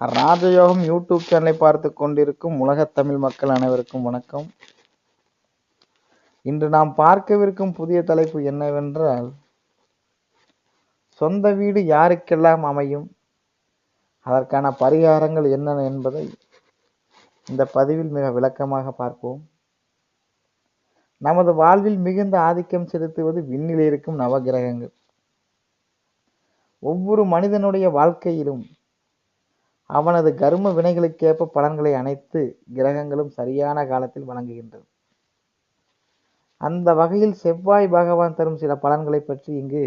ராஜயோகம் யூடியூப் சேனலை பார்த்து கொண்டிருக்கும் உலகத் தமிழ் மக்கள் அனைவருக்கும் வணக்கம். இன்று நாம் பார்க்கவிருக்கும் புதிய தலைப்பு என்னவென்றால் சொந்த வீடு யாருக்கெல்லாம் அமையும்? அதற்கான பரிகாரங்கள் என்ன என்பதை இந்த பதிவில் மிக விளக்கமாக பார்ப்போம். நமது வாழ்வில் மிகுந்த ஆதிக்கம் செலுத்துவது விண்ணில் இருக்கும் நவகிரகங்கள் ஒவ்வொரு மனிதனுடைய வாழ்க்கையிலும் அவனது கர்ம வினைகளுக்கேற்ப பலன்களை அனைத்து கிரகங்களும் சரியான காலத்தில் வழங்குகின்றது அந்த வகையில் செவ்வாய் பகவான் தரும் சில பலன்களை பற்றி இங்கு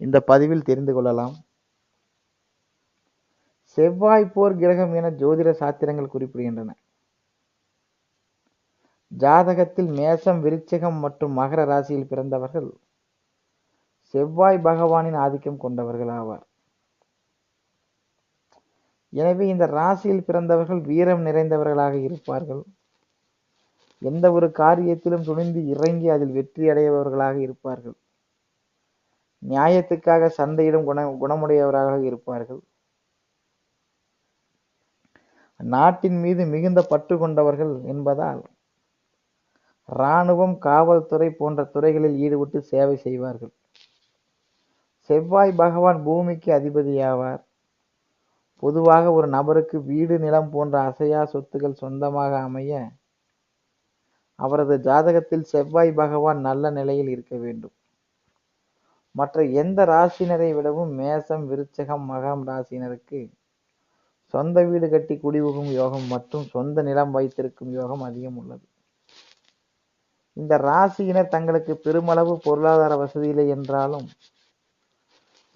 இந்த பதிவில் தெரிந்து கொள்ளலாம். செவ்வாய் போர் கிரகம் என ஜோதிட சாத்திரங்கள் குறிப்பிடுகின்றன. ஜாதகத்தில் மேசம் விருச்சகம் மற்றும் மகர ராசியில் பிறந்தவர்கள் செவ்வாய் பகவானின் ஆதிக்கம் கொண்டவர்கள் ஆவார். எனவே இந்த ராசியில் பிறந்தவர்கள் வீரம் நிறைந்தவர்களாக இருப்பார்கள். எந்த ஒரு காரியத்திலும் துணிந்து இறங்கி அதில் வெற்றி அடைபவர்களாக இருப்பார்கள். நியாயத்துக்காக சண்டையிடும் குண குணமுடையவராக இருப்பார்கள். நாட்டின் மீது மிகுந்த பற்று கொண்டவர்கள் என்பதால் இராணுவம் காவல்துறை போன்ற துறைகளில் ஈடுபட்டு சேவை செய்வார்கள். செவ்வாய் பகவான் பூமிக்கு அதிபதியாவார். பொதுவாக ஒரு நபருக்கு வீடு நிலம் போன்ற அசையா சொத்துக்கள் சொந்தமாக அமைய அவரது ஜாதகத்தில் செவ்வாய் பகவான் நல்ல நிலையில் இருக்க வேண்டும். மற்ற எந்த ராசியினரை விடவும் மேசம் விருச்சகம் மகம் ராசினருக்கு சொந்த வீடு கட்டி குடிபுகும் யோகம் மற்றும் சொந்த நிலம் வைத்திருக்கும் யோகம் அதிகம் உள்ளது. இந்த ராசியினர் தங்களுக்கு பெருமளவு பொருளாதார வசதி இல்லை என்றாலும்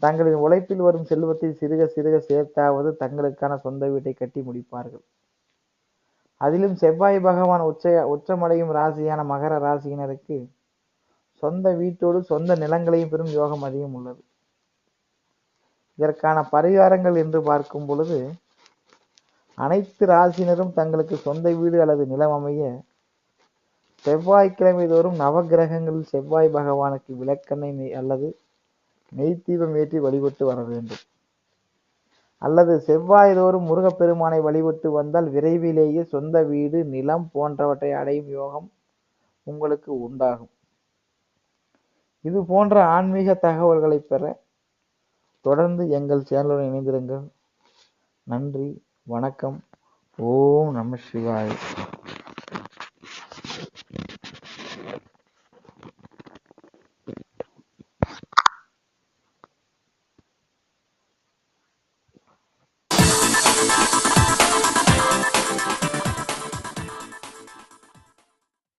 தங்களின் உழைப்பில் வரும் செல்வத்தை சிறுக சிறுக சேர்த்தாவது தங்களுக்கான சொந்த வீட்டை கட்டி முடிப்பார்கள். அதிலும் செவ்வாய் பகவான் உச்ச உச்சமடையும் ராசியான மகர ராசியினருக்கு சொந்த வீட்டோடு சொந்த நிலங்களையும் பெறும் யோகம் அதிகம் உள்ளது. இதற்கான பரிகாரங்கள் என்று பார்க்கும் பொழுது அனைத்து ராசியினரும் தங்களுக்கு சொந்த வீடு அல்லது நிலம் அமைய செவ்வாய்க்கிழமை தோறும் நவகிரகங்களில் செவ்வாய் பகவானுக்கு விளக்கெண்ணெய் அல்லது நெய்தீபம் ஏற்றி வழிபட்டு வர வேண்டும். அல்லது செவ்வாய்தோறும் முருகப்பெருமானை வழிபட்டு வந்தால் விரைவிலேயே சொந்த வீடு நிலம் போன்றவற்றை அடையும் யோகம் உங்களுக்கு உண்டாகும். இது போன்ற ஆன்மீக தகவல்களை பெற தொடர்ந்து எங்கள் சேனலுடன் இணைந்திருங்கள். நன்றி வணக்கம். ஓம் நம சிவாய்.